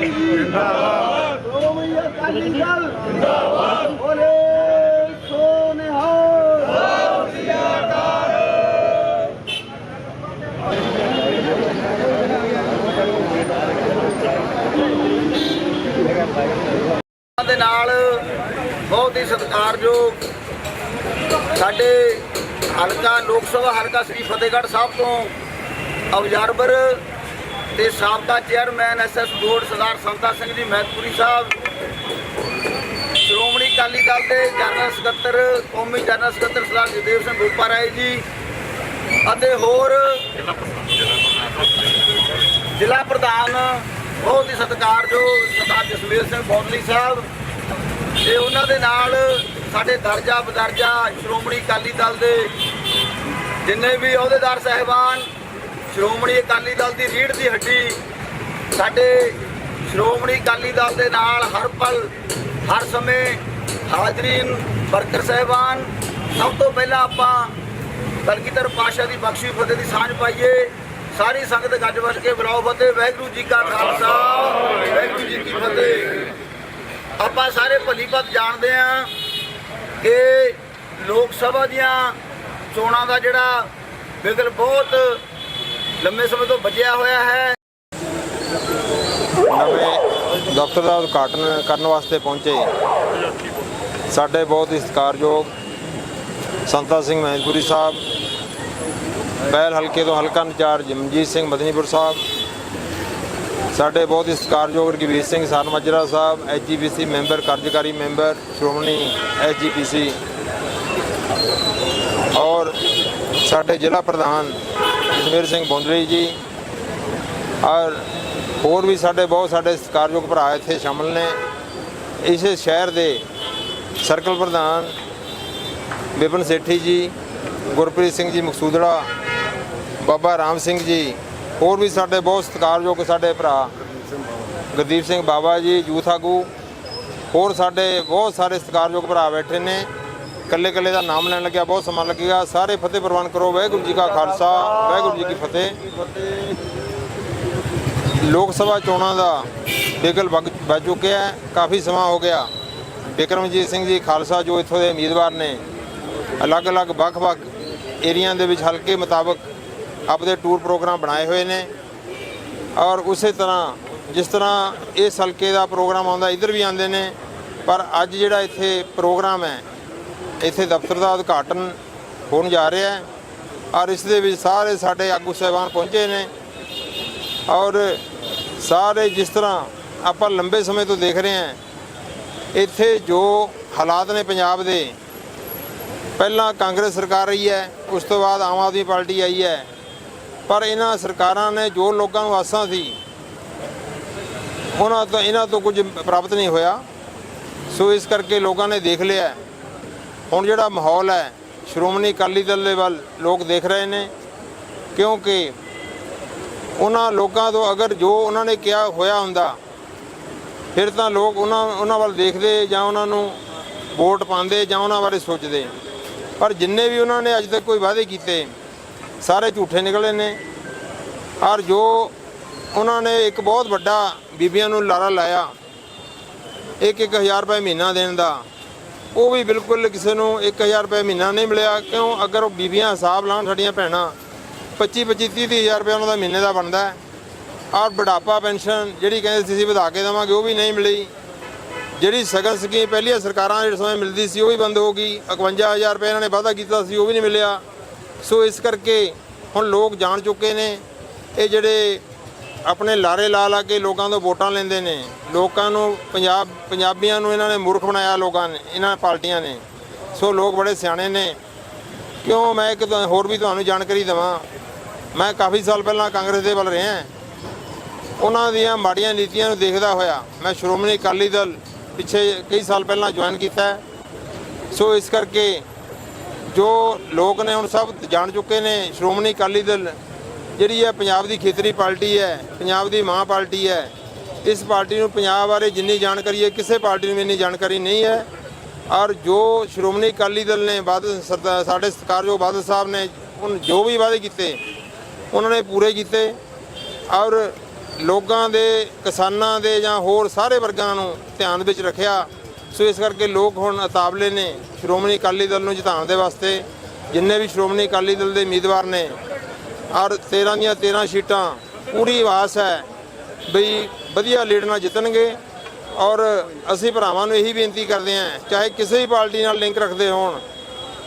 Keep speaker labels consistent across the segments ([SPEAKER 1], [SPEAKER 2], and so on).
[SPEAKER 1] ਸਿੰਘ ਜੀ ਜਿੰਦਾਬਾਦ ਸ਼੍ਰੋਮਣੀ ਅਕਾਲੀ ਦਲ ਜਿੰਦਾਬਾਦ ਬੋਲੇ
[SPEAKER 2] ਦੇ ਨਾਲ ਬਹੁਤ ਹੀ ਸਤਿਕਾਰਯੋਗ ਸਾਡੇ ਹਲਕਾ ਲੋਕ ਸਭਾ ਹਲਕਾ ਸ੍ਰੀ ਫਤਿਹਗੜ੍ਹ ਸਾਹਿਬ ਤੋਂ ਅਬਜ਼ਰਵਰ ਤੇ ਸਾਬਕਾ chairman SS board, Sardar Santa Singh ji, Mehatpuri ਸਾਹਿਬ। ਸ਼੍ਰੋਮਣੀ ਅਕਾਲੀ ਦਲ ਦੇ ਜਨਰਲ ਸਕੱਤਰ, ਕੌਮੀ ਜਨਰਲ ਸਕੱਤਰ ਸਰਦਾਰ ਜਗਦੇਵ ਸਿੰਘ ਬੋਪਾ ਰਾਏ ਜੀ ਅਤੇ ਹੋਰ ਜ਼ਿਲ੍ਹਾ ਪ੍ਰਧਾਨ, ਬਹੁਤ ਹੀ ਸਤਿਕਾਰਯੋਗ ਸਰਦਾਰ ਜਸਵੀਰ ਸਿੰਘ ਬੋਦਲੀ ਸਾਹਿਬ ਤੇ ਉਹਨਾਂ ਦੇ ਨਾਲ ਸਾਡੇ ਦਰਜਾ ਬਦਰਜਾ ਸ਼੍ਰੋਮਣੀ ਅਕਾਲੀ ਦਲ ਦੇ ਜਿੰਨੇ ਵੀ ਅਹੁਦੇਦਾਰ, ਸਹਿਬਾਨ ਸ਼੍ਰੋਮਣੀ ਅਕਾਲੀ ਦਲ ਦੀ ਰੀੜ ਦੀ ਹੱਡੀ। ਸਾਡੇ ਸ਼੍ਰੋਮਣੀ ਅਕਾਲੀ ਦਲ ਦੇ ਨਾਲ ਹਰ ਪਲ, ਹਰ ਸਮੇਂ ਹਾਜ਼ਰੀਨ, ਵਰਕਰ ਸਹਿਬਾਨ। ਸਭ ਤੋਂ ਪਹਿਲਾਂ ਆਪਾਂ ਕਲਗੀਧਰ ਪਾਸ਼ਾ ਦੀ ਬਖਸ਼ੀ ਫਤਿਹ ਦੀ ਸਾਂਝ ਪਾਈਏ। ਸਾਰੀ ਸੰਗਤ ਗੱਜ ਵੱਜ ਕੇ ਬੁਲਾਓ ਫਤਿਹ। ਵਾਹਿਗੁਰੂ ਜੀ ਕਾ ਖਾਲਸਾ, ਵਾਹਿਗੁਰੂ ਜੀ ਕੀ ਫਤਿਹ। ਆਪਾਂ ਸਾਰੇ ਭਲੀਭਤ ਜਾਣਦੇ ਆ ਕਿ ਲੋਕ ਸਭਾ ਦੀਆਂ ਚੋਣਾਂ ਦਾ ਜਿਹੜਾ ਬਿਲਕੁਲ ਬਹੁਤ ਲੰਮੇ ਸਮੇਂ ਤੋਂ ਬਚਿਆ ਹੋਇਆ ਹੈ।
[SPEAKER 3] ਨਵੇਂ ਦਫ਼ਤਰ ਦਾ ਉਦਘਾਟਨ ਕਰਨ ਵਾਸਤੇ ਪਹੁੰਚੇ। ਸਾਡੇ ਬਹੁਤ ਹੀ ਸਤਿਕਾਰਯੋਗ ਸੰਤਾ ਸਿੰਘ ਮਹਿੰਦਪੁਰੀ ਸਾਹਿਬ, ਪਹਿਲ ਹਲਕੇ ਤੋਂ ਹਲਕਾ ਇੰਚਾਰਜ ਮਨਜੀਤ ਸਿੰਘ ਮਦਨੀਪੁਰ ਸਾਹਿਬ, ਸਾਡੇ ਬਹੁਤ ਹੀ ਸਤਿਕਾਰਯੋਗ ਰਗਵੀਰ ਸਿੰਘ ਸਰਨ ਮਾਜਰਾ ਸਾਹਿਬ ਐਜੀਪੀਸੀ ਮੈਂਬਰ, ਕਾਰਜਕਾਰੀ ਮੈਂਬਰ, ਸ਼੍ਰੋਮਣੀ ਐਜੀਪੀਸੀ ਔਰ ਸਾਡੇ ਜ਼ਿਲ੍ਹਾ ਪ੍ਰਧਾਨ ਜਸਵੀਰ ਸਿੰਘ ਬੋਂਦਰੀ ਜੀ ਔਰ ਹੋਰ ਵੀ ਸਾਡੇ ਬਹੁਤ ਸਾਡੇ ਸਤਿਕਾਰਯੋਗ ਭਰਾ ਇੱਥੇ ਸ਼ਾਮਲ ਨੇ। ਇਸ ਸ਼ਹਿਰ ਦੇ ਸਰਕਲ ਪ੍ਰਧਾਨ ਵਿਪਨ ਸੇਠੀ ਜੀ, ਗੁਰਪ੍ਰੀਤ ਸਿੰਘ ਜੀ ਮਕਸੂਦੜਾ, ਬਾਬਾ ਰਾਮ ਸਿੰਘ ਜੀ, ਹੋਰ ਵੀ ਸਾਡੇ ਬਹੁਤ ਸਤਿਕਾਰਯੋਗ ਸਾਡੇ ਭਰਾ ਗੁਰਦੀਪ ਸਿੰਘ ਬਾਬਾ ਜੀ ਯੂਥ ਆਗੂ, ਹੋਰ ਸਾਡੇ ਬਹੁਤ ਸਾਰੇ ਸਤਿਕਾਰਯੋਗ ਭਰਾ ਬੈਠੇ ਨੇ। ਕੱਲੇ ਕੱਲੇ ਦਾ ਨਾਮ ਲੈਣ ਲੱਗਿਆ, ਬਹੁਤ ਸਮਾਂ ਲੱਗੇਗਾ। ਸਾਰੇ ਫਤਿਹ ਪ੍ਰਵਾਨ ਕਰੋ, ਵਾਹਿਗੁਰੂ ਜੀ ਕਾ ਖਾਲਸਾ, ਵਾਹਿਗੁਰੂ ਜੀ ਕੀ ਫਤਿਹ। ਲੋਕ ਸਭਾ ਚੋਣਾਂ ਦਾ ਬਿਗਲ ਵਗ ਵੱਜ ਚੁੱਕਿਆ ਹੈ, ਕਾਫੀ ਸਮਾਂ ਹੋ ਗਿਆ। ਬਿਕਰਮਜੀਤ ਸਿੰਘ ਜੀ ਖਾਲਸਾ, ਜੋ ਇੱਥੋਂ ਦੇ ਉਮੀਦਵਾਰ ਨੇ, ਅਲੱਗ-ਅਲੱਗ, ਵੱਖ-ਵੱਖ ਏਰੀਆ ਦੇ ਵਿੱਚ ਹਲਕੇ ਮੁਤਾਬਕ ਆਪਦੇ ਟੂਰ ਪ੍ਰੋਗਰਾਮ ਬਣਾਏ ਹੋਏ ਨੇ। ਔਰ ਉਸੇ ਤਰ੍ਹਾਂ, ਜਿਸ ਤਰ੍ਹਾਂ ਇਸ ਹਲਕੇ ਦਾ ਪ੍ਰੋਗਰਾਮ ਆਉਂਦਾ, ਇੱਧਰ ਵੀ ਆਉਂਦੇ ਨੇ, ਪਰ ਅੱਜ ਜਿਹੜਾ ਇੱਥੇ ਪ੍ਰੋਗਰਾਮ ਹੈ ਇੱਥੇ ਦਫ਼ਤਰ ਦਾ ਉਦਘਾਟਨ ਹੋਣ ਜਾ ਰਿਹਾ ਹੈ ਔਰ ਇਸ ਦੇ ਵਿੱਚ ਸਾਰੇ ਸਾਡੇ ਆਗੂ ਸਹਿਬਾਨ ਪਹੁੰਚੇ ਨੇ ਔਰ ਸਾਰੇ ਜਿਸ ਤਰ੍ਹਾਂ ਆਪਾਂ ਲੰਬੇ ਸਮੇਂ ਤੋਂ ਦੇਖ ਰਹੇ ਹਾਂ, ਇੱਥੇ ਜੋ ਹਾਲਾਤ ਨੇ ਪੰਜਾਬ ਦੇ, ਪਹਿਲਾਂ ਕਾਂਗਰਸ ਸਰਕਾਰ ਰਹੀ ਹੈ, ਉਸ ਤੋਂ ਬਾਅਦ ਆਮ ਆਦਮੀ ਪਾਰਟੀ ਆਈ ਹੈ, ਪਰ ਇਹਨਾਂ ਸਰਕਾਰਾਂ ਨੇ ਜੋ ਲੋਕਾਂ ਨੂੰ ਆਸਾਂ ਸੀ, ਉਹਨਾਂ ਤੋਂ ਇਹਨਾਂ ਤੋਂ ਕੁਝ ਪ੍ਰਾਪਤ ਨਹੀਂ ਹੋਇਆ। ਸੋ ਇਸ ਕਰਕੇ ਲੋਕਾਂ ਨੇ ਦੇਖ ਲਿਆ ਹੁਣ ਜਿਹੜਾ ਮਾਹੌਲ ਹੈ, ਸ਼੍ਰੋਮਣੀ ਅਕਾਲੀ ਦਲ ਦੇ ਵੱਲ ਲੋਕ ਦੇਖ ਰਹੇ ਨੇ, ਕਿਉਂਕਿ ਉਹਨਾਂ ਲੋਕਾਂ ਤੋਂ ਅਗਰ ਜੋ ਉਹਨਾਂ ਨੇ ਕਿਹਾ ਹੋਇਆ ਹੁੰਦਾ, ਫਿਰ ਤਾਂ ਲੋਕ ਉਹਨਾਂ ਉਹਨਾਂ ਵੱਲ ਦੇਖਦੇ ਜਾਂ ਉਹਨਾਂ ਨੂੰ ਵੋਟ ਪਾਉਂਦੇ ਜਾਂ ਉਹਨਾਂ ਬਾਰੇ ਸੋਚਦੇ। ਪਰ ਜਿੰਨੇ ਵੀ ਉਹਨਾਂ ਨੇ ਅੱਜ ਤੱਕ ਕੋਈ ਵਾਅਦੇ ਕੀਤੇ, ਸਾਰੇ ਝੂਠੇ ਨਿਕਲੇ ਨੇ। ਔਰ ਜੋ ਉਹਨਾਂ ਨੇ ਇੱਕ ਬਹੁਤ ਵੱਡਾ ਬੀਬੀਆਂ ਨੂੰ ਲਾਰਾ ਲਾਇਆ ਇੱਕ ਇੱਕ ਹਜ਼ਾਰ ਰੁਪਏ ਮਹੀਨਾ ਦੇਣ ਦਾ ਉਹ ਵੀ ਬਿਲਕੁਲ ਕਿਸੇ ਨੂੰ 1000 ਰੁਪਏ ਮਹੀਨਾ ਨਹੀਂ ਮਿਲਿਆ। ਕਿਉਂ? ਅਗਰ ਉਹ ਬੀਬੀਆਂ ਹਿਸਾਬ ਲਾਉਣ ਸਾਡੀਆਂ ਭੈਣਾਂ 25 25 30 ਹਜ਼ਾਰ ਰੁਪਏ ਉਹਨਾਂ ਦਾ ਮਹੀਨੇ ਦਾ ਬਣਦਾ ਹੈ। ਔਰ ਬੁਢਾਪਾ ਪੈਨਸ਼ਨ ਜਿਹੜੀ ਕਹਿੰਦੇ ਸੀ ਅਸੀਂ ਵਧਾ ਕੇ ਦੇਵਾਂਗੇ, ਉਹ ਵੀ ਨਹੀਂ ਮਿਲੀ। ਜਿਹੜੀ ਸਗਨ ਸਕੀਮ ਪਹਿਲੀਆਂ ਸਰਕਾਰਾਂ ਜਿਹੜੇ ਸਮੇਂ ਮਿਲਦੀ ਸੀ, ਉਹ ਵੀ ਬੰਦ ਹੋ ਗਈ। 51000 ਰੁਪਏ ਇਹਨਾਂ ਨੇ ਵਾਅਦਾ ਕੀਤਾ ਸੀ, ਉਹ ਵੀ ਨਹੀਂ ਮਿਲਿਆ। ਸੋ ਇਸ ਕਰਕੇ ਹੁਣ ਲੋਕ ਜਾਣ ਚੁੱਕੇ ਨੇ। ਇਹ ਜਿਹੜੇ ਆਪਣੇ ਲਾਰੇ ਲਾ ਲਾ ਕੇ ਲੋਕਾਂ ਤੋਂ ਵੋਟਾਂ ਲੈਂਦੇ ਨੇ। ਲੋਕਾਂ ਨੂੰ ਪੰਜਾਬ, ਪੰਜਾਬੀਆਂ ਨੂੰ ਇਹਨਾਂ ਨੇ ਮੂਰਖ ਬਣਾਇਆ ਲੋਕਾਂ ਨੇ, ਇਹਨਾਂ ਪਾਰਟੀਆਂ ਨੇ। ਸੋ ਲੋਕ ਬੜੇ ਸਿਆਣੇ ਨੇ। ਕਿਉਂ ਮੈਂ ਇੱਕ ਹੋਰ ਵੀ ਤੁਹਾਨੂੰ ਜਾਣਕਾਰੀ ਦੇਵਾਂ। ਮੈਂ ਕਾਫੀ ਸਾਲ ਪਹਿਲਾਂ ਕਾਂਗਰਸ ਦੇ ਵੱਲ ਰਿਹਾ। ਉਹਨਾਂ ਦੀਆਂ ਮਾੜੀਆਂ ਨੀਤੀਆਂ ਨੂੰ ਦੇਖਦਾ ਹੋਇਆ ਮੈਂ ਸ਼੍ਰੋਮਣੀ ਅਕਾਲੀ ਦਲ ਪਿੱਛੇ ਕਈ ਸਾਲ ਪਹਿਲਾਂ ਜੁਆਇਨ ਕੀਤਾ। ਸੋ ਇਸ ਕਰਕੇ ਜੋ ਲੋਕ ਨੇ ਹੁਣ ਸਭ ਜਾਣ ਚੁੱਕੇ ਨੇ ਸ਼੍ਰੋਮਣੀ ਅਕਾਲੀ ਦਲ। ਜਿਹੜੀ ਹੈ ਪੰਜਾਬ ਦੀ ਖੇਤਰੀ ਪਾਰਟੀ ਹੈ, ਪੰਜਾਬ ਦੀ ਮਾਂ ਪਾਰਟੀ ਹੈ, ਇਸ ਪਾਰਟੀ ਨੂੰ ਪੰਜਾਬ ਬਾਰੇ ਜਿੰਨੀ ਜਾਣਕਾਰੀ ਹੈ, ਕਿਸੇ ਪਾਰਟੀ ਨੂੰ ਇੰਨੀ ਜਾਣਕਾਰੀ ਨਹੀਂ ਹੈ। ਔਰ ਜੋ ਸ਼੍ਰੋਮਣੀ ਅਕਾਲੀ ਦਲ ਨੇ ਬਾਦਲ ਸਰਦਾਰ ਸਾਡੇ ਸਤਿਕਾਰਯੋਗ ਬਾਦਲ ਸਾਹਿਬ ਨੇ ਹੁਣ ਜੋ ਵੀ ਵਾਅਦੇ ਕੀਤੇ, ਉਹਨਾਂ ਨੇ ਪੂਰੇ ਕੀਤੇ। ਔਰ ਲੋਕਾਂ ਦੇ, ਕਿਸਾਨਾਂ ਦੇ ਜਾਂ ਹੋਰ ਸਾਰੇ ਵਰਗਾਂ ਨੂੰ ਧਿਆਨ ਵਿੱਚ ਰੱਖਿਆ। ਸੋ ਇਸ ਕਰਕੇ ਲੋਕ ਹੁਣ ਉਤਾਵਲੇ ਨੇ ਸ਼੍ਰੋਮਣੀ ਅਕਾਲੀ ਦਲ ਨੂੰ ਜਿਤਾਉਣ ਦੇ ਵਾਸਤੇ। ਜਿੰਨੇ ਵੀ ਸ਼੍ਰੋਮਣੀ ਅਕਾਲੀ ਦਲ ਦੇ ਉਮੀਦਵਾਰ ਨੇ ਔਰ 13 ਦੀਆਂ 13 ਸੀਟਾਂ, ਪੂਰੀ ਆਸ ਹੈ ਬਈ ਵਧੀਆ ਲੀਡ ਨਾਲ ਜਿੱਤਣਗੇ। ਔਰ ਅਸੀਂ ਭਰਾਵਾਂ ਨੂੰ ਇਹੀ ਬੇਨਤੀ ਕਰਦੇ ਹਾਂ, ਚਾਹੇ ਕਿਸੇ ਵੀ ਪਾਰਟੀ ਨਾਲ ਲਿੰਕ ਰੱਖਦੇ ਹੋਣ,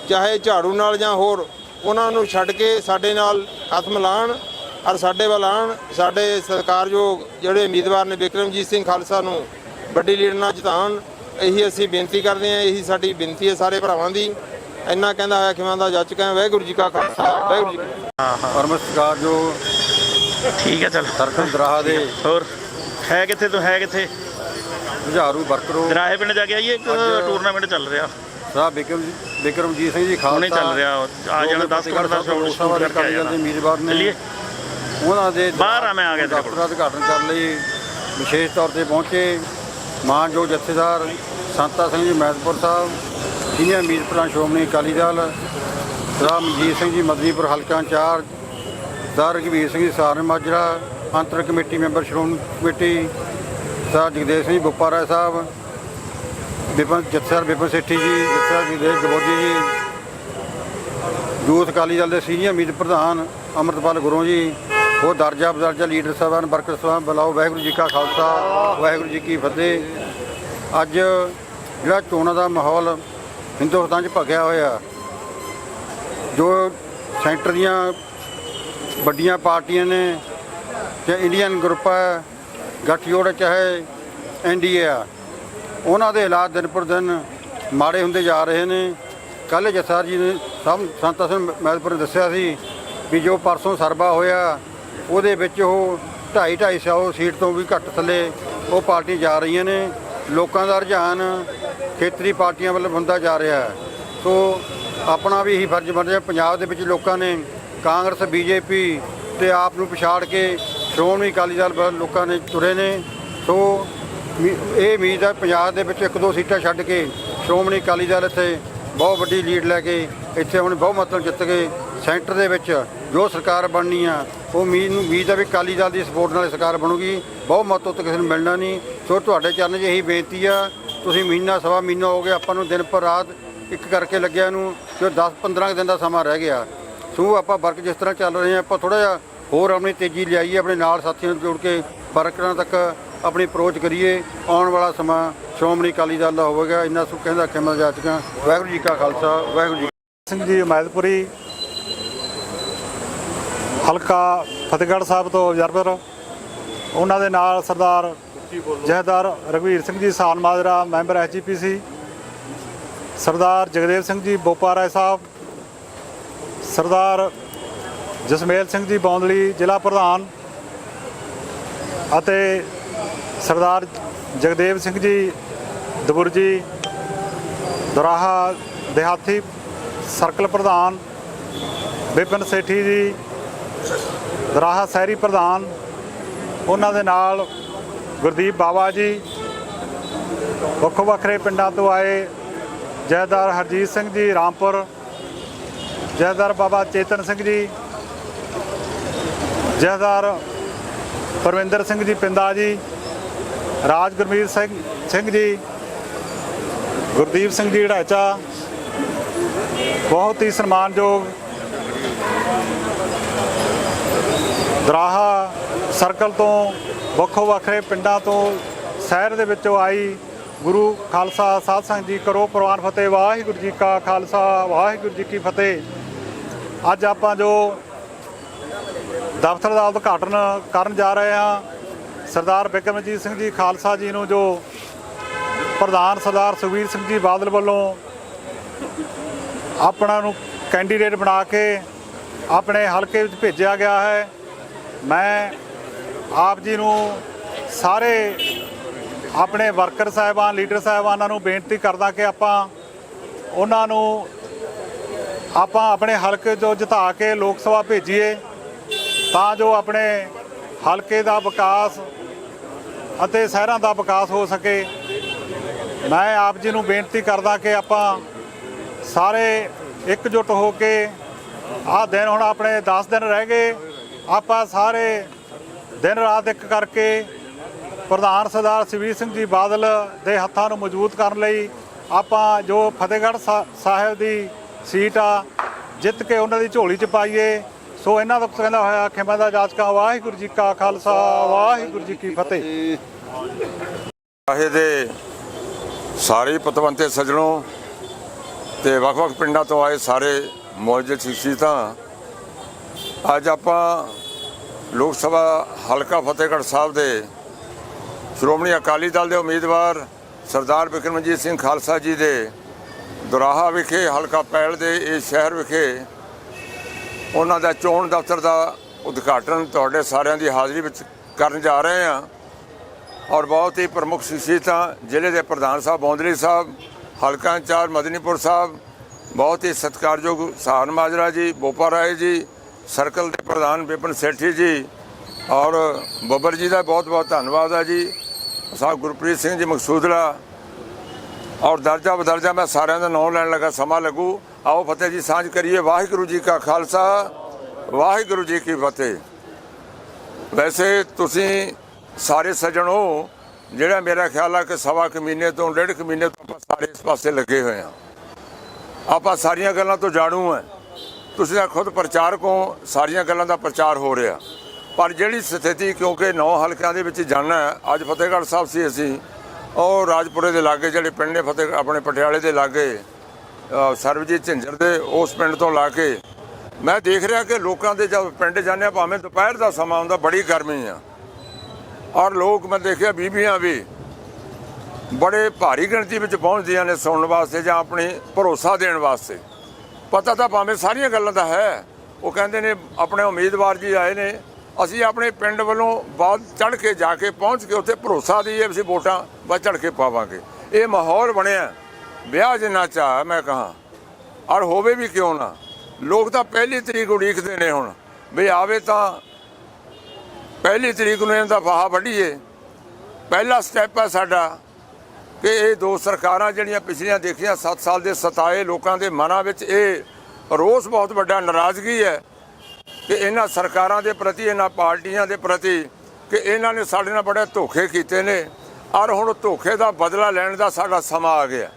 [SPEAKER 3] ਚਾਹੇ ਝਾੜੂ ਨਾਲ ਜਾਂ ਹੋਰ, ਉਹਨਾਂ ਨੂੰ ਛੱਡ ਕੇ ਸਾਡੇ ਨਾਲ ਹੱਥ ਮਿਲਾਉਣ ਔਰ ਸਾਡੇ ਵੱਲ ਆਉਣ। ਸਾਡੇ ਸਤਿਕਾਰਯੋਗ ਜਿਹੜੇ ਉਮੀਦਵਾਰ ਨੇ ਵਿਕਰਮਜੀਤ ਸਿੰਘ ਖਾਲਸਾ ਨੂੰ ਵੱਡੀ ਲੀਡ ਨਾਲ ਜਿਤਾਉਣ, ਇਹੀ ਅਸੀਂ ਬੇਨਤੀ ਕਰਦੇ ਹਾਂ, ਇਹੀ ਸਾਡੀ ਬੇਨਤੀ ਹੈ ਸਾਰੇ ਭਰਾਵਾਂ ਦੀ। ਇੰਨਾ ਕਹਿੰਦਾ ਹੋਇਆ ਖਿਮਾਂ ਦਾ ਜੱਜ ਕਹਾਂ ਵਾਹਿਗੁਰੂ ਜੀ ਕਾ ਖਾਲਸਾ ਵਾਹਿਗੁਰੂ ਜੀ ਕੀ ਫਤਿਹ।
[SPEAKER 4] ਪਰਮ ਸਤਿਕਾਰ ਜੋ
[SPEAKER 5] ਠੀਕ ਹੈ ਚੱਲ।
[SPEAKER 4] ਸਰਕਲ ਦਰਾਹਾ ਦੇ
[SPEAKER 5] ਹੋਰ ਹੈ ਕਿੱਥੇ ਤੂੰ ਹੈ ਕਿੱਥੇ?
[SPEAKER 4] ਜੁਝਾਰੂ ਵਰਕਰੋ
[SPEAKER 5] ਦਰਾਹੇ ਪਿੰਡ ਜਾ ਕੇ ਆਈਏ ਇੱਕ ਟੂਰਨਾਮੈਂਟ ਚੱਲ ਰਿਹਾ।
[SPEAKER 4] ਸਾਹਿਬ ਬਿਕਰਮ ਬਿਕਰਮਜੀਤ ਸਿੰਘ ਜੀ ਖਾਲਸਾ
[SPEAKER 5] ਹੁਣੇ ਚੱਲ ਰਿਹਾ ਆ ਜਾਣਾ 10 ਮਿੰਟ ਦਾ ਸ਼ੌਟ ਸ਼ੂਟ ਕਰਕੇ ਆ ਜਾਣਾ।
[SPEAKER 4] ਉਮੀਦਵਾਰ ਨੇ
[SPEAKER 5] ਚੱਲੀਏ।
[SPEAKER 4] ਉਹਨਾਂ ਦੇ
[SPEAKER 5] ਬਾਹਰ ਆ, ਮੈਂ ਆ ਗਿਆ ਤੇਰੇ ਕੋਲ।
[SPEAKER 4] ਦਫ਼ਤਰ ਦਾ ਉਦਘਾਟਨ ਕਰਨ ਲਈ ਵਿਸ਼ੇਸ਼ ਤੌਰ ਤੇ ਪਹੁੰਚੇ ਮਾਨਯੋਗ ਜਥੇਦਾਰ ਸੰਤਾ ਸਿੰਘ ਜੀ ਮਹਿਤਪੁਰ ਸਾਹਿਬ ਸੀਨੀਅਰ ਉਮੀਦ ਪ੍ਰਧਾਨ ਸ਼੍ਰੋਮਣੀ ਅਕਾਲੀ ਦਲ ਸਰਦਾਰ ਸਿੰਘ ਜੀ, ਮਦਨੀਪੁਰ ਹਲਕਾ ਇੰਚਾਰਜ ਸਰ ਰਘਵੀਰ ਸਿੰਘ ਜੀ ਸਾਰਨ ਮਾਜਰਾ ਅੰਤਰ committee member Shiromani committee sir Jagdev Singh ji, Boparai ਸਾਹਿਬ, ਵਿਪਨ, ਜਥੇਦਾਰ ਵਿਪਨ ਸੇਠੀ ਜੀ, ਜਥੇਦਾਰ ਜਗਦੇਵ ਗਬੋਜੀ ਜੀ ਯੂਥ ਅਕਾਲੀ ਦਲ ਦੇ ਸੀਨੀਅਰ ਮੀਤ ਪ੍ਰਧਾਨ ਅਮਰਤਪਾਲ ਗੁਰੂ ਜੀ ਉਹ ਦਰਜਾ ਬਦਰਜਾ ਲੀਡਰ ਸਾਹਿਬਾਨ ਵਰਕਰ ਸਾਹਿਬ ਬੁਲਾਓ, ਵਾਹਿਗੁਰੂ ਜੀ ਕਾ ਖਾਲਸਾ, ਵਾਹਿਗੁਰੂ ਜੀ ਕੀ ਫਤਿਹ। ਅੱਜ ਜਿਹੜਾ ਚੋਣਾਂ ਦਾ ਮਾਹੌਲ ਹਿੰਦੁਸਤਾਨ 'ਚ ਭਗਿਆ ਹੋਇਆ। ਜੋ ਸੈਂਟਰ ਦੀਆਂ ਵੱਡੀਆਂ ਪਾਰਟੀਆਂ ਨੇ, ਜਾਂ ਇੰਡੀਅਨ ਗਰੁੱਪ ਹੈ, ਗੱਠਜੋੜ ਚਾਹੇ ਐਨਡੀਏ ਆ, ਉਹਨਾਂ ਦੇ ਹਾਲਾਤ ਦਿਨ ਪਰ ਦਿਨ ਮਾੜੇ ਹੁੰਦੇ ਜਾ ਰਹੇ ਨੇ। ਕੱਲ੍ਹ ਜਥਾਰ ਜੀ ਨੇ ਸਭ ਸੰਤ ਸਿੰਘ ਮਹਿਲਪੁਰ ਦੱਸਿਆ ਸੀ ਵੀ ਜੋ ਪਰਸੋਂ ਸਰਬਾ ਹੋਇਆ, ਉਹਦੇ ਵਿੱਚ ਉਹ 2.5 250 ਸੀਟ ਤੋਂ ਵੀ ਘੱਟ ਥੱਲੇ ਉਹ ਪਾਰਟੀ ਜਾ ਰਹੀਆਂ ਨੇ। ਲੋਕਾਂ ਦਾ ਰੁਝਾਨ ਖੇਤਰੀ ਪਾਰਟੀਆਂ ਵੱਲ ਹੁੰਦਾ ਜਾ ਰਿਹਾ ਹੈ। ਸੋ ਆਪਣਾ ਵੀ ਇਹੀ ਫਰਜ਼ ਬਣਦਾ ਪੰਜਾਬ ਦੇ ਵਿੱਚ ਲੋਕਾਂ ਨੇ ਕਾਂਗਰਸ, ਬੀਜੇਪੀ ਤੇ ਆਪ ਨੂੰ ਪਛਾੜ ਕੇ ਸ਼੍ਰੋਮਣੀ ਅਕਾਲੀ ਦਲ ਵੱਲ ਲੋਕਾਂ ਨੇ ਤੁਰੇ ਨੇ। ਸੋ ਇਹ ਉਮੀਦ ਹੈ ਪੰਜਾਬ ਦੇ ਵਿੱਚ ਇੱਕ ਦੋ ਸੀਟਾਂ ਛੱਡ ਕੇ ਸ਼੍ਰੋਮਣੀ ਅਕਾਲੀ ਦਲ ਇੱਥੇ ਬਹੁਤ ਵੱਡੀ ਲੀਡ ਲੈ ਕੇ ਇੱਥੇ ਹੁਣ ਬਹੁਮਤ ਨਾਲ ਜਿੱਤ ਕੇ ਸੈਂਟਰ ਦੇ ਵਿੱਚ ਜੋ ਸਰਕਾਰ ਬਣਨੀ ਆ, ਉਹ ਉਮੀਦ ਨੂੰ, ਉਮੀਦ ਹੈ ਵੀ ਅਕਾਲੀ ਦਲ ਦੀ ਸਪੋਰਟ ਨਾਲ ਸਰਕਾਰ ਬਣੂਗੀ। ਬਹੁਤ ਬਹੁਮਤ ਤੋਂ ਕਿਸੇ ਨੂੰ ਮਿਲਣਾ ਨਹੀਂ। ਸੋ ਤੁਹਾਡੇ ਚਰਨ 'ਚ ਇਹੀ ਬੇਨਤੀ ਆ, ਤੁਸੀਂ ਮਹੀਨਾ, ਸਵਾ ਮਹੀਨਾ ਹੋ ਗਿਆ, ਆਪਾਂ ਨੂੰ ਦਿਨ ਪਰ ਰਾਤ ਇੱਕ ਕਰਕੇ ਲੱਗਿਆ ਨੂੰ ਜੋ 10 15 ਕੁ ਦਿਨ ਦਾ ਸਮਾਂ ਰਹਿ ਗਿਆ। ਸੋ ਆਪਾਂ ਵਰਕ ਜਿਸ ਤਰ੍ਹਾਂ ਚੱਲ ਰਹੇ ਆ, ਆਪਾਂ ਥੋੜਾ ਜਿਹਾ ਹੋਰ ਆਪਣੀ ਤੇਜ਼ੀ ਲਿਆਈਏ, ਆਪਣੇ ਨਾਲ ਸਾਥੀਆਂ ਨੂੰ ਜੋੜ ਕੇ ਵਰਕਰਾਂ ਤੱਕ ਆਪਣੀ ਅਪਰੋਚ ਕਰੀਏ। ਆਉਣ ਵਾਲਾ ਸਮਾਂ ਸ਼੍ਰੋਮਣੀ ਅਕਾਲੀ ਦਲ ਦਾ ਹੋਵੇਗਾ। ਇੰਨਾ ਸੁ ਕਹਿੰਦਾ ਖਿਮਾ ਚੁੱਕਾ। ਵਾਹਿਗੁਰੂ ਜੀ ਕਾ ਖਾਲਸਾ, ਵਾਹਿਗੁਰੂ ਜੀ
[SPEAKER 6] ਸਿੰਘ ਜੀ ਉਮੈਦਪੁਰੀ ਹਲਕਾ ਫਤਿਹਗੜ੍ਹ ਸਾਹਿਬ ਤੋਂ ਅਬਜ਼ਰਵਰ ਉਹਨਾਂ ਦੇ ਨਾਲ ਸਰਦਾਰ ਜਹਦਾਰ ਰਘਵੀਰ ਸਿੰਘ ਜੀ ਸਾਨ ਮਾਜਰਾ, ਮੈਂਬਰ ਐਚਜੀਪੀਸੀ ਸਰਦਾਰ ਜਗਦੇਵ ਸਿੰਘ ਜੀ ਬੋਪਾਰਾਏ ਸਾਹਿਬ, ਸਰਦਾਰ ਜਸਮੇਲ ਸਿੰਘ ਜੀ ਬੌਂਦਲੀ ਜ਼ਿਲ੍ਹਾ ਪ੍ਰਧਾਨ ਅਤੇ ਸਰਦਾਰ ਜਗਦੇਵ ਸਿੰਘ ਜੀ ਦਬੁਰਜੀ ਦਰਾਹਾ ਦਿਹਾਤੀ ਸਰਕਲ ਪ੍ਰਧਾਨ, ਵਿਪਨ ਸੇਠੀ ਜੀ ਦਰਾਹਾ ਸ਼ਹਿਰੀ ਪ੍ਰਧਾਨ, ਉਹਨਾਂ ਦੇ ਨਾਲ ਗੁਰਦੀਪ ਬਾਵਾ ਜੀ ਵੱਖੋ ਵੱਖਰੇ ਪਿੰਡਾਂ ਤੋਂ ਆਏ ਜੈਦਾਰ ਹਰਜੀਤ ਸਿੰਘ ਜੀ, ਰਾਮਪੁਰ, ਜੈਦਾਰ ਬਾਬਾ ਚੇਤਨ ਸਿੰਘ ਜੀ, ਜੈਦਾਰ ਪਰਵਿੰਦਰ ਸਿੰਘ ਜੀ ਪਿੰਦਾ ਜੀ ਰਾਜ ਗੁਰਮੀਤ ਸਿੰਘ ਸਿੰਘ ਜੀ, ਗੁਰਦੀਪ ਸਿੰਘ ਜੀ ਢਾਚਾ, ਬਹੁਤ ਹੀ ਸਨਮਾਨਯੋਗ ਦਰਾਹਾ ਸਰਕਲ ਤੋਂ ਵੱਖੋ ਵੱਖਰੇ ਪਿੰਡਾਂ ਤੋਂ ਸ਼ਹਿਰ ਦੇ ਵਿੱਚੋਂ ਆਈ ਗੁਰੂ ਖਾਲਸਾ ਸਾਧ ਸੰਗਤ ਜੀ ਕਰੋ ਪ੍ਰਵਾਨ ਫਤਿਹ, ਵਾਹਿਗੁਰੂ ਜੀ ਕਾ ਖਾਲਸਾ, ਵਾਹਿਗੁਰੂ ਜੀ ਕੀ ਫਤਿਹ। ਅੱਜ ਆਪਾਂ ਜੋ ਦਫ਼ਤਰ ਦਾ ਉਦਘਾਟਨ ਕਰਨ ਜਾ ਰਹੇ ਹਾਂ, ਸਰਦਾਰ ਬਿਕਰਮਜੀਤ ਸਿੰਘ ਜੀ ਖਾਲਸਾ ਜੀ ਨੂੰ ਜੋ ਪ੍ਰਧਾਨ ਸਰਦਾਰ ਸੁਖਬੀਰ ਸਿੰਘ ਜੀ ਬਾਦਲ ਵੱਲੋਂ ਆਪਣਾ ਨੂੰ ਕੈਂਡੀਡੇਟ ਬਣਾ ਕੇ ਆਪਣੇ ਹਲਕੇ ਵਿੱਚ ਭੇਜਿਆ ਗਿਆ ਹੈ। ਮੈਂ ਆਪ ਜੀ ਨੂੰ ਸਾਰੇ ਆਪਣੇ ਵਰਕਰ ਸਾਹਿਬਾਨ, ਲੀਡਰ ਸਾਹਿਬਾਨਾਂ ਨੂੰ ਬੇਨਤੀ ਕਰਦਾ ਕਿ ਆਪਾਂ ਉਹਨਾਂ ਨੂੰ ਆਪਾਂ ਆਪਣੇ ਹਲਕੇ ਤੋਂ ਜਿਤਾ ਕੇ ਲੋਕ ਸਭਾ ਭੇਜੀਏ ਤਾਂ ਜੋ ਆਪਣੇ ਹਲਕੇ ਦਾ ਵਿਕਾਸ ਅਤੇ ਸ਼ਹਿਰਾਂ ਦਾ ਵਿਕਾਸ ਹੋ ਸਕੇ। ਮੈਂ ਆਪ ਜੀ ਨੂੰ ਬੇਨਤੀ ਕਰਦਾ ਕਿ ਆਪਾਂ ਸਾਰੇ ਇਕਜੁੱਟ ਹੋ ਕੇ ਆਹ ਦਿਨ ਹੁਣ ਆਪਣੇ 10 ਦਿਨ ਰਹਿ ਗਏ। ਆਪਾਂ ਸਾਰੇ ਦਿਨ ਰਾਤ ਇੱਕ ਕਰਕੇ ਪ੍ਰਧਾਨ ਸਰਦਾਰ ਸੁਖਬੀਰ ਸਿੰਘ ਜੀ ਬਾਦਲ ਦੇ ਹੱਥਾਂ ਨੂੰ ਮਜ਼ਬੂਤ ਕਰਨ ਲਈ ਆਪਾਂ ਜੋ ਫਤਿਹਗੜ੍ਹ ਸਾਹਿਬ ਦੀ ਸੀਟ ਆ, ਜਿੱਤ ਕੇ ਉਹਨਾਂ ਦੀ ਝੋਲੀ 'ਚ ਪਾਈਏ। ਸੋ ਇਹਨਾਂ ਦਾ ਕਹਿੰਦਾ ਹੋਇਆ ਖਿਮਾ ਦਾ ਜਾਚਕਾ ਵਾਹਿਗੁਰੂ ਜੀ ਕਾ ਖਾਲਸਾ, ਵਾਹਿਗੁਰੂ ਜੀ ਕੀ ਫਤਿਹ।
[SPEAKER 7] ਚਾਹੇ ਦੇ ਸਾਰੇ ਪਤਵੰਤੇ ਸੱਜਣੋ ਤੇ ਵੱਖ-ਵੱਖ ਪਿੰਡਾਂ ਤੋਂ ਆਏ ਸਾਰੇ ਮੌਜੂਦ ਤਾਂ ਅੱਜ ਆਪਾਂ ਲੋਕ ਸਭਾ ਹਲਕਾ ਫਤਿਹਗੜ੍ਹ ਸਾਹਿਬ ਦੇ ਸ਼੍ਰੋਮਣੀ ਅਕਾਲੀ ਦਲ ਦੇ ਉਮੀਦਵਾਰ ਸਰਦਾਰ ਬਿਕਰਮਜੀਤ ਸਿੰਘ ਖਾਲਸਾ ਜੀ ਦੇ ਦੁਰਾਹਾ ਵਿਖੇ, ਹਲਕਾ ਪੈਲ ਦੇ ਇਹ ਸ਼ਹਿਰ ਵਿਖੇ ਉਹਨਾਂ ਦਾ ਚੋਣ ਦਫ਼ਤਰ ਦਾ ਉਦਘਾਟਨ ਤੁਹਾਡੇ ਸਾਰਿਆਂ ਦੀ ਹਾਜ਼ਰੀ ਵਿੱਚ ਕਰਨ ਜਾ ਰਹੇ ਹਾਂ। ਔਰ ਬਹੁਤ ਹੀ ਪ੍ਰਮੁੱਖ ਸ਼ਖਸੀਅਤਾਂ, ਜ਼ਿਲ੍ਹੇ ਦੇ ਪ੍ਰਧਾਨ ਸਾਹਿਬ ਬੌਂਦਰੀ ਸਾਹਿਬ, ਹਲਕਾ ਇੰਚਾਰਜ ਮਦਨੀਪੁਰ ਸਾਹਿਬ, ਬਹੁਤ ਹੀ ਸਤਿਕਾਰਯੋਗ ਸਹਾਰਨ ਮਾਜਰਾ ਜੀ, ਬੋਪਾ ਰਾਏ ਜੀ ਸਰਕਲ ਦੇ ਪ੍ਰਧਾਨ ਵਿਪਨ ਸੇਠੀ ਜੀ ਔਰ ਬੱਬਰ ਜੀ ਦਾ ਬਹੁਤ ਬਹੁਤ ਧੰਨਵਾਦ ਹੈ ਜੀ। ਸਾਹਿਬ ਗੁਰਪ੍ਰੀਤ ਸਿੰਘ ਜੀ ਮਕਸੂਦਲਾ ਔਰ ਦਰਜਾ ਬਦਰਜਾ ਮੈਂ ਸਾਰਿਆਂ ਦਾ ਨਾਮ ਲੈਣ ਲੱਗਾ, ਸਮਾਂ ਲੱਗੂ। ਆਓ ਫਤਿਹ ਜੀ, ਸਾਂਝ ਕਰੀਏ। ਵਾਹਿਗੁਰੂ ਜੀ ਕਾ ਖਾਲਸਾ, ਵਾਹਿਗੁਰੂ ਜੀ ਕੀ ਫਤਿਹ। ਵੈਸੇ ਤੁਸੀਂ ਸਾਰੇ ਸੱਜਣੋ ਜਿਹੜਾ ਮੇਰਾ ਖਿਆਲ ਆ ਕਿ ਸਵਾ ਕੁ ਮਹੀਨੇ ਤੋਂ, ਡੇਢ ਕੁ ਮਹੀਨੇ ਤੋਂ ਆਪਾਂ ਸਾਰੇ ਇਸ ਪਾਸੇ ਲੱਗੇ ਹੋਏ ਆ ਆਪਾਂ ਸਾਰੀਆਂ ਗੱਲਾਂ ਤੋਂ ਜਾਣੂ ਆ ਤੁਸੀਂ ਤਾਂ ਖੁਦ ਪ੍ਰਚਾਰਕ ਹੋ, ਸਾਰੀਆਂ ਗੱਲਾਂ ਦਾ ਪ੍ਰਚਾਰ ਹੋ ਰਿਹਾ। ਪਰ ਜਿਹੜੀ ਸਥਿਤੀ, ਕਿਉਂਕਿ ਨੌ ਹਲਕਿਆਂ ਦੇ ਵਿੱਚ ਜਾਣਾ ਅੱਜ ਫਤਿਹਗੜ੍ਹ ਸਾਹਿਬ ਸੀ ਅਸੀਂ। ਔਰ ਰਾਜਪੁਰੇ ਦੇ ਲਾਗੇ, ਜਿਹੜੇ ਪਿੰਡ ਨੇ ਫਤਿਹ, ਆਪਣੇ ਪਟਿਆਲੇ ਦੇ ਲਾਗੇ ਸਰਬਜੀਤ ਝਿੰਜਰ ਦੇ, ਉਸ ਪਿੰਡ ਤੋਂ ਲਾ ਕੇ। ਮੈਂ ਦੇਖ ਰਿਹਾ ਕਿ ਲੋਕਾਂ ਦੇ ਜਦ ਪਿੰਡ ਜਾਂਦੇ ਆ, ਭਾਵੇਂ ਦੁਪਹਿਰ ਦਾ ਸਮਾਂ ਹੁੰਦਾ, ਬੜੀ ਗਰਮੀ ਆ। ਔਰ ਲੋਕ, ਮੈਂ ਦੇਖਿਆ ਬੀਬੀਆਂ ਵੀ ਬੜੇ ਭਾਰੀ ਗਿਣਤੀ ਵਿੱਚ ਪਹੁੰਚਦੀਆਂ ਨੇ ਸੁਣਨ ਵਾਸਤੇ ਜਾਂ ਆਪਣੀ ਭਰੋਸਾ ਦੇਣ ਵਾਸਤੇ। ਪਤਾ ਤਾਂ ਭਾਵੇਂ ਸਾਰੀਆਂ ਗੱਲਾਂ ਦਾ ਹੈ। ਉਹ ਕਹਿੰਦੇ ਨੇ, ਆਪਣੇ ਉਮੀਦਵਾਰ ਜੀ ਆਏ ਨੇ। ਅਸੀਂ ਆਪਣੇ ਪਿੰਡ ਵੱਲੋਂ ਬਾਅਦ ਚੜ ਕੇ ਜਾ ਕੇ ਪਹੁੰਚ ਕੇ ਉੱਥੇ ਭਰੋਸਾ ਦਈਏ ਅਸੀਂ ਵੋਟਾਂ ਵੱਧ ਚੜ ਕੇ ਪਾਵਾਂਗੇ। ਇਹ ਮਾਹੌਲ ਬਣਿਆ। ਵਿਆਹ ਜਿੰਨਾ ਚਾਹ ਮੈਂ ਕਹਾ, ਔਰ ਹੋਵੇ ਵੀ ਕਿਉਂ ਨਾ। ਲੋਕ ਤਾਂ ਪਹਿਲੀ ਤਰੀਕ ਉਡੀਕਦੇ ਨੇ ਹੁਣ। ਵੀ ਆਵੇ ਤਾਂ ਪਹਿਲੀ ਤਰੀਕ ਨੂੰ ਇਹਨਾਂ ਦਾ ਫਾਹਾ ਵੱਢੀਏ। ਪਹਿਲਾ ਸਟੈਪ ਹੈ ਸਾਡਾ। ਕਿ ਇਹ ਦੋ ਸਰਕਾਰਾਂ ਜਿਹੜੀਆਂ ਪਿਛਲੀਆਂ ਦੇਖੀਆਂ 7 ਸਾਲ ਦੇ ਸਤਾਏ ਲੋਕਾਂ ਦੇ ਮਨਾਂ ਵਿੱਚ ਇਹ ਰੋਸ ਬਹੁਤ ਵੱਡਾ, ਨਾਰਾਜ਼ਗੀ ਹੈ ਕਿ ਇਹਨਾਂ ਸਰਕਾਰਾਂ ਦੇ ਪ੍ਰਤੀ, ਇਹਨਾਂ ਪਾਰਟੀਆਂ ਦੇ ਪ੍ਰਤੀ ਕਿ ਇਹਨਾਂ ਨੇ ਸਾਡੇ ਨਾਲ ਬੜੇ ਧੋਖੇ ਕੀਤੇ ਨੇ। ਔਰ ਹੁਣ ਧੋਖੇ ਦਾ ਬਦਲਾ ਲੈਣ ਦਾ ਸਾਡਾ ਸਮਾਂ ਆ ਗਿਆ।